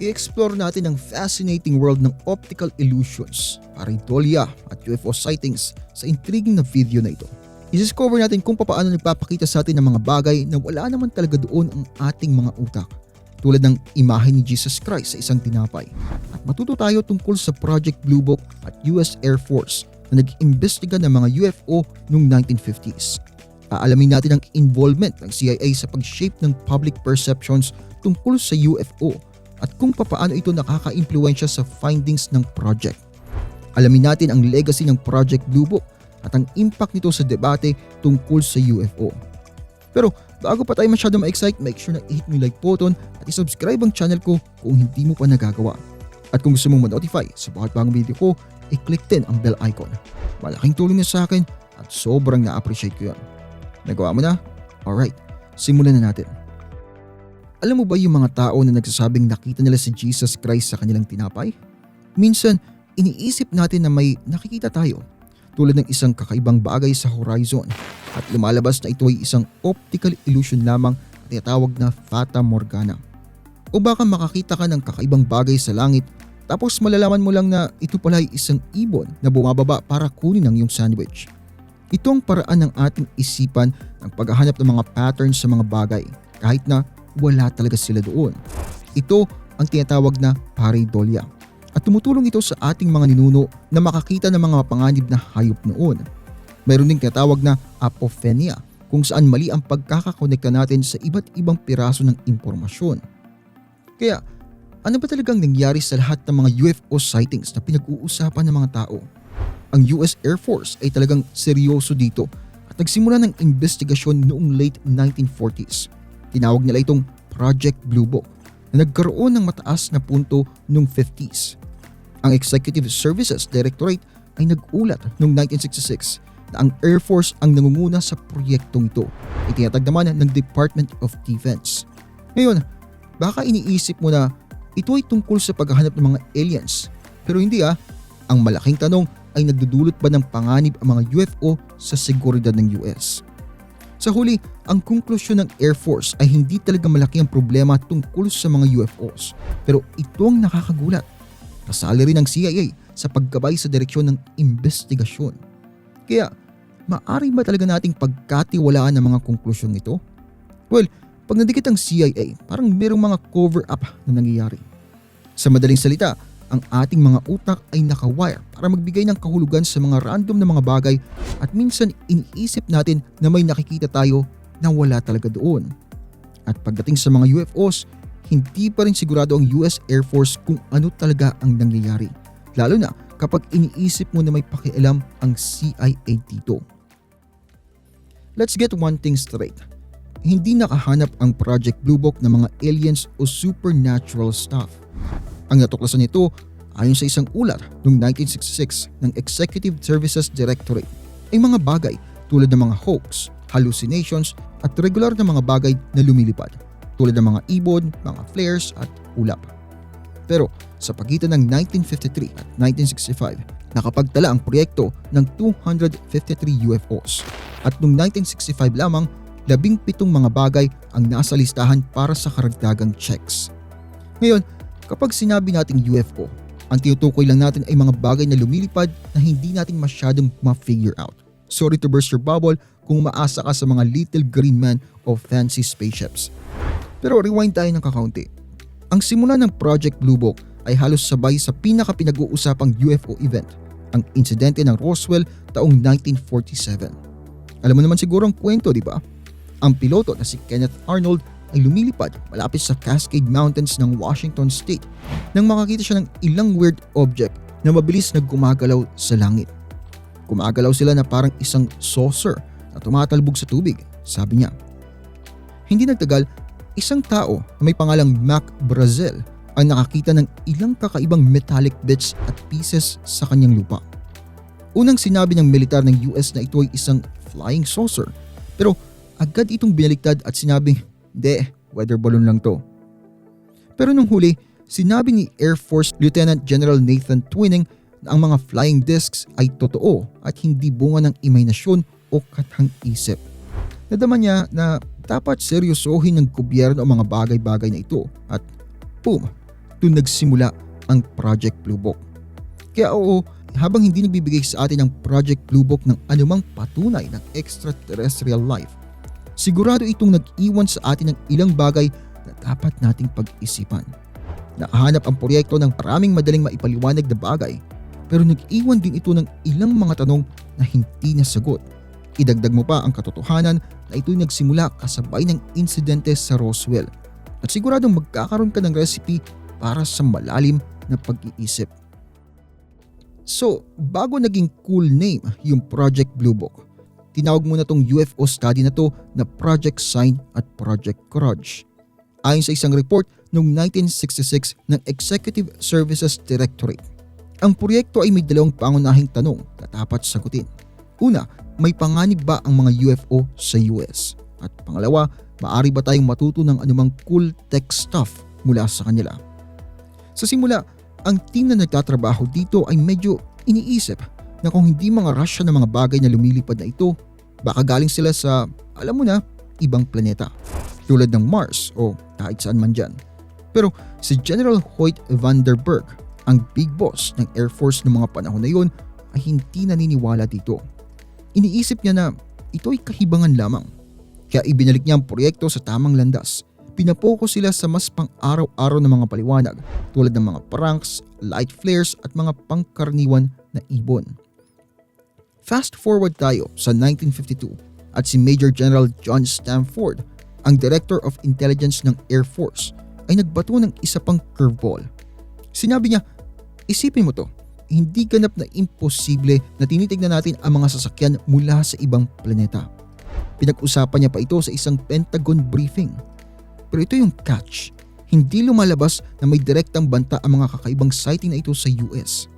i-explore natin ang fascinating world ng optical illusions, pareidolia at UFO sightings sa intriguing na video na ito. I-discover natin kung paano nagpapakita sa atin ng mga bagay na wala naman talaga doon ang ating mga utak tulad ng imahe ni Jesus Christ sa isang tinapay. At matuto tayo tungkol sa Project Blue Book at US Air Force na nag-imbestiga ng mga UFO noong 1950s. Aalamin natin ang involvement ng CIA sa pag-shape ng public perceptions tungkol sa UFO at kung papaano ito nakaka-impluensya sa findings ng project. Alamin natin ang legacy ng Project Blue Book at ang impact nito sa debate tungkol sa UFO. Pero bago pa tayo masyado ma-excite, make sure na i-hit mo yung like button at i-subscribe ang channel ko kung hindi mo pa nagagawa. At kung gusto mong ma-notify sa bawat bagong video ko, i-click din ang bell icon. Malaking tulong na sa akin at sobrang na-appreciate ko yun. Nagawa mo na? Alright, simulan na natin. Alam mo ba yung mga tao na nagsasabing nakita nila si Jesus Christ sa kanilang tinapay? Minsan, iniisip natin na may nakikita tayo tulad ng isang kakaibang bagay sa horizon at lumalabas na ito ay isang optical illusion lamang at tinatawag na Fata Morgana. O baka makakita ka ng kakaibang bagay sa langit tapos malalaman mo lang na ito pala ay isang ibon na bumababa para kunin ang iyong sandwich. Ito ang paraan ng ating isipan ng paghahanap ng mga patterns sa mga bagay kahit na wala talaga sila doon. Ito ang tinatawag na pareidolia at tumutulong ito sa ating mga ninuno na makakita ng mga panganib na hayop noon. Mayroon ding tinatawag na apophenia kung saan mali ang pagkakakonekta natin sa iba't ibang piraso ng impormasyon. Kaya ano ba talagang nangyari sa lahat ng mga UFO sightings na pinag-uusapan ng mga tao? Ang US Air Force ay talagang seryoso dito at nagsimula ng investigasyon noong late 1940s. Tinawag nila itong Project Blue Book na nagkaroon ng mataas na punto noong 50s. Ang Executive Services Directorate ay nag-ulat noong 1966 na ang Air Force ang nangunguna sa proyektong ito. Itinatag naman ng Department of Defense. Ngayon, baka iniisip mo na ito ay tungkol sa paghahanap ng mga aliens. Pero hindi ah, ang malaking tanong ay nagdudulot ba ng panganib ang mga UFO sa seguridad ng US? Sa huli, ang konklusyon ng Air Force ay hindi talaga malaki ang problema tungkol sa mga UFOs. Pero ito ang nakakagulat. Kasali rin ang CIA sa paggabay sa direksyon ng investigasyon. Kaya, maari ba talaga nating pagkatiwalaan ang mga konklusyong ito? Well, pag nadikit ang CIA, parang merong mga cover-up na nangyayari. Sa madaling salita, ang ating mga utak ay nakawire para magbigay ng kahulugan sa mga random na mga bagay at minsan iniisip natin na may nakikita tayo na wala talaga doon. At pagdating sa mga UFOs, hindi pa rin sigurado ang US Air Force kung ano talaga ang nangyayari. Lalo na kapag iniisip mo na may pakialam ang CIA dito. Let's get one thing straight. Hindi nakahanap ang Project Blue Book ng mga aliens o supernatural stuff. Ang natuklasan nito ayon sa isang ulat noong 1966 ng Executive Services Directorate ay mga bagay tulad ng mga hoax, hallucinations at regular na mga bagay na lumilipad tulad ng mga ibon, mga flares at ulap. Pero sa pagitan ng 1953 at 1965, nakapagtala ang proyekto ng 253 UFOs at noong 1965 lamang, labing pitong mga bagay ang nasa listahan para sa karagdagang checks. Ngayon, Kapag sinabi nating UFO, ang tinutukoy lang natin ay mga bagay na lumilipad na hindi natin masyadong ma-figure out. Sorry to burst your bubble kung maasa ka sa mga little green man o fancy spaceships. Pero rewind tayo ng kakaunti. Ang simula ng Project Blue Book ay halos sabay sa pinaka-pinag-uusapang UFO event, ang insidente ng Roswell taong 1947. Alam mo naman siguro ang kwento, di ba? Ang piloto na si Kenneth Arnold ay lumilipad malapit sa Cascade Mountains ng Washington State nang makakita siya ng ilang weird object na mabilis na gumagalaw sa langit. Gumagalaw sila na parang isang saucer na tumatalbog sa tubig, sabi niya. Hindi nagtagal, isang tao na may pangalang Mac Brazil ang nakakita ng ilang kakaibang metallic bits at pieces sa kanyang lupa. Unang sinabi ng militar ng US na ito ay isang flying saucer pero agad itong binaliktad at sinabing hindi, weather balloon lang to. Pero nung huli, sinabi ni Air Force Lieutenant General Nathan Twinning na ang mga flying discs ay totoo at hindi bunga ng imahinasyon o katang-isip. Nadama niya na dapat seryosohin ng gobyerno ang mga bagay-bagay na ito at boom, doon nagsimula ang Project Blue Book. Kaya oo, habang hindi nagbibigay sa atin ang Project Blue Book ng anumang patunay ng extraterrestrial life, sigurado itong nag-iwan sa atin ng ilang bagay na dapat nating pag-isipan. Nakahanap ang proyekto ng maraming madaling maipaliwanag na bagay pero nag-iwan din ito ng ilang mga tanong na hindi nasagot. Idagdag mo pa ang katotohanan na ito'y nagsimula kasabay ng insidente sa Roswell at siguradong magkakaroon ka ng recipe para sa malalim na pag-iisip. So, bago naging cool name yung Project Blue Book, tinawag muna tong UFO study na to na Project Sign at Project Courage. Ayon sa isang report noong 1966 ng Executive Services Directorate, ang proyekto ay may dalawang pangunahing tanong na dapat sagutin. Una, may panganib ba ang mga UFO sa US? At pangalawa, maari ba tayong matuto ng anumang cool tech stuff mula sa kanila? Sa simula, ang team na nagtatrabaho dito ay medyo iniisip na kung hindi mga Russia ng mga bagay na lumilipad na ito, baka galing sila sa, alam mo na, ibang planeta. Tulad ng Mars o kahit saan man dyan. Pero si General Hoyt Vanderberg, ang big boss ng Air Force ng mga panahon na yun, ay hindi naniniwala dito. Iniisip niya na ito ay kahibangan lamang. Kaya ibinalik niya ang proyekto sa tamang landas pinapokus sila sa mas pang-araw-araw na mga paliwanag tulad ng mga pranks, light flares at mga pangkarniwan na ibon. Fast forward tayo sa 1952 at si Major General John Stamford, ang Director of Intelligence ng Air Force, ay nagbato ng isa pang curveball. Sinabi niya, isipin mo to, hindi ganap na imposible na tinitignan natin ang mga sasakyan mula sa ibang planeta. Pinag-usapan niya pa ito sa isang Pentagon briefing pero ito yung catch. Hindi lumalabas na may direktang banta ang mga kakaibang sighting na ito sa US.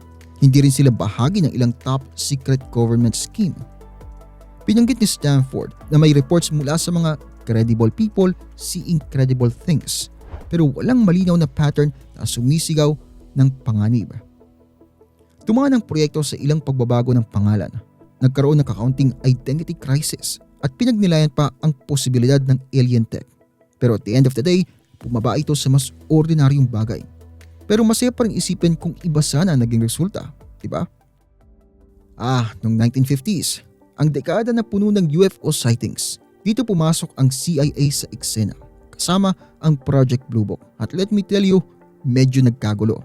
Hindi rin sila bahagi ng ilang top secret government scheme. Pinanggit ni Stanford na may reports mula sa mga credible people seeing credible things pero walang malinaw na pattern na sumisigaw ng panganib. Tumaan ang proyekto sa ilang pagbabago ng pangalan. Nagkaroon ng kakaunting identity crisis at pinagnilayan pa ang posibilidad ng alien tech. Pero at the end of the day, bumaba ito sa mas ordinaryong bagay. Pero masaya pa rin isipin kung iba sana naging resulta, di ba? Ah, noong 1950s, ang dekada na puno ng UFO sightings, dito pumasok ang CIA sa eksena kasama ang Project Blue Book. At let me tell you, medyo nagkagulo.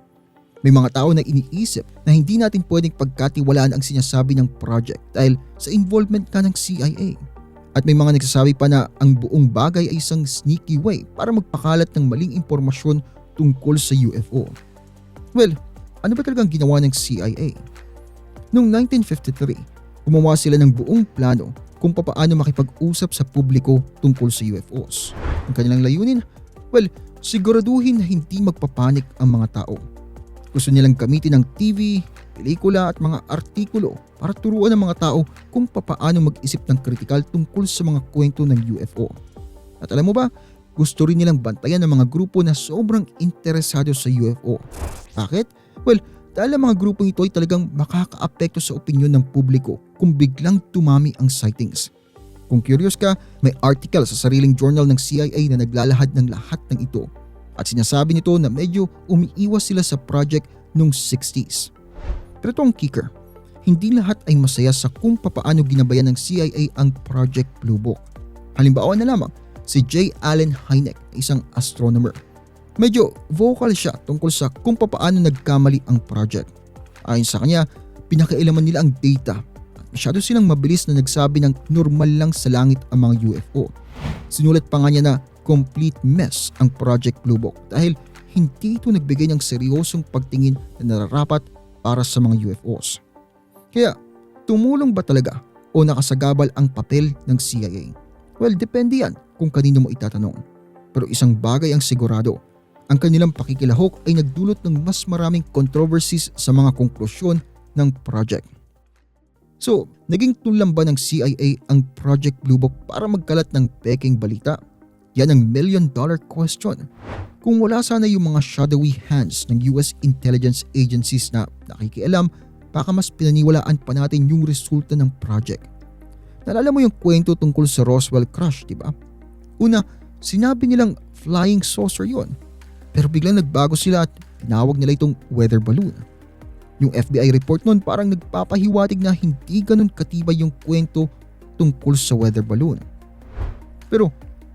May mga tao na iniisip na hindi natin pwedeng pagkatiwalaan ang sinasabi ng project dahil sa involvement ka ng CIA. At may mga nagsasabi pa na ang buong bagay ay isang sneaky way para magpakalat ng maling impormasyon tungkol sa UFO. Well, ano ba talagang ginawa ng CIA? Noong 1953, gumawa sila ng buong plano kung papaano makipag-usap sa publiko tungkol sa UFOs. Ang kanilang layunin? Well, siguraduhin na hindi magpapanik ang mga tao. Gusto nilang gamitin ang TV, pelikula at mga artikulo para turuan ng mga tao kung papaano mag-isip ng kritikal tungkol sa mga kwento ng UFO. At alam mo ba, gusto rin nilang bantayan ng mga grupo na sobrang interesado sa UFO. Bakit? Well, dahil ang mga grupong ito ay talagang makakaapekto sa opinyon ng publiko kung biglang tumami ang sightings. Kung curious ka, may article sa sariling journal ng CIA na naglalahad ng lahat ng ito. At sinasabi nito na medyo umiiwas sila sa project noong 60s. Pero ito ang kicker. Hindi lahat ay masaya sa kung papaano ginabayan ng CIA ang Project Blue Book. Halimbawa na lamang, si J. Allen Hynek, isang astronomer. Medyo vocal siya tungkol sa kung papaano nagkamali ang project. Ayon sa kanya, pinakailaman nila ang data at masyado silang mabilis na nagsabi ng normal lang sa langit ang mga UFO. Sinulat pa nga niya na complete mess ang Project Blue Book dahil hindi ito nagbigay ng seryosong pagtingin na nararapat para sa mga UFOs. Kaya, tumulong ba talaga o nakasagabal ang papel ng CIA? Well, depende yan kung kanino mo itatanong. Pero isang bagay ang sigurado, ang kanilang pakikilahok ay nagdulot ng mas maraming controversies sa mga konklusyon ng project. So, naging tulang ba ng CIA ang Project Blue Book para magkalat ng peking balita? Yan ang million dollar question. Kung wala sana yung mga shadowy hands ng US intelligence agencies na nakikialam, baka mas pinaniwalaan pa natin yung resulta ng project. Nalala mo yung kwento tungkol sa Roswell crash, di ba? Una, sinabi nilang flying saucer yon. Pero biglang nagbago sila at tinawag nila itong weather balloon. Yung FBI report nun parang nagpapahiwatig na hindi ganun katibay yung kwento tungkol sa weather balloon. Pero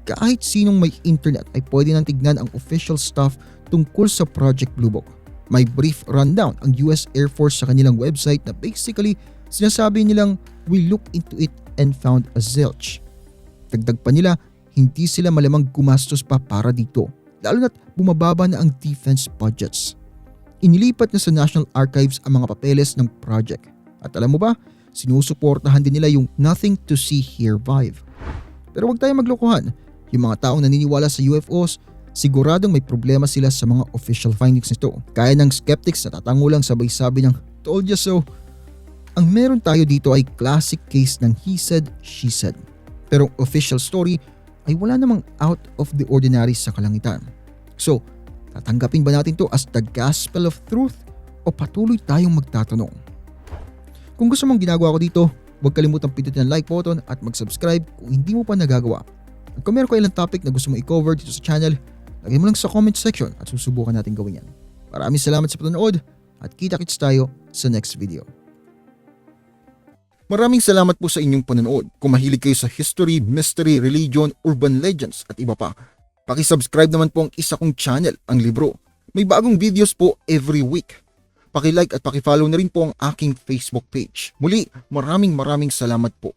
kahit sinong may internet ay pwede nang tignan ang official stuff tungkol sa Project Blue Book. May brief rundown ang US Air Force sa kanilang website na basically sinasabi nilang we look into it and found a zilch. Dagdag pa nila, hindi sila malamang gumastos pa para dito, lalo na't bumababa na ang defense budgets. Inilipat na sa National Archives ang mga papeles ng project. At alam mo ba, sinusuportahan din nila yung Nothing to See Here vibe. Pero wag tayong maglokohan. Yung mga taong naniniwala sa UFOs, siguradong may problema sila sa mga official findings nito. Kaya ng skeptics na tatango lang sabay sabi ng told you so. Ang meron tayo dito ay classic case ng he said, she said. Pero official story ay wala namang out of the ordinary sa kalangitan. So, tatanggapin ba natin to as the gospel of truth o patuloy tayong magtatanong? Kung gusto mong ginagawa ko dito, huwag kalimutang pindutin ang like button at mag-subscribe kung hindi mo pa nagagawa. At kung meron ka ilang topic na gusto mong i-cover dito sa channel, lagay mo lang sa comment section at susubukan natin gawin yan. Maraming salamat sa panonood at kita-kits tayo sa next video. Maraming salamat po sa inyong panonood. Kung mahilig kayo sa history, mystery, religion, urban legends at iba pa, pakisubscribe naman po ang isa kong channel, ang Libro. May bagong videos po every week. Pakilike at pakifollow na rin po ang aking Facebook page. Muli, maraming maraming salamat po.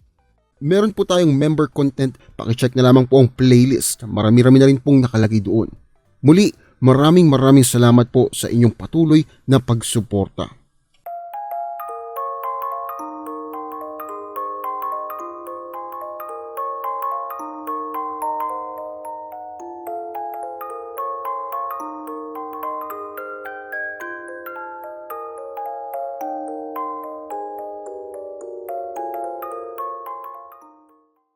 Meron po tayong member content, pakicheck na lamang po ang playlist. Marami-rami na rin pong nakalagay doon. Muli, maraming maraming salamat po sa inyong patuloy na pagsuporta.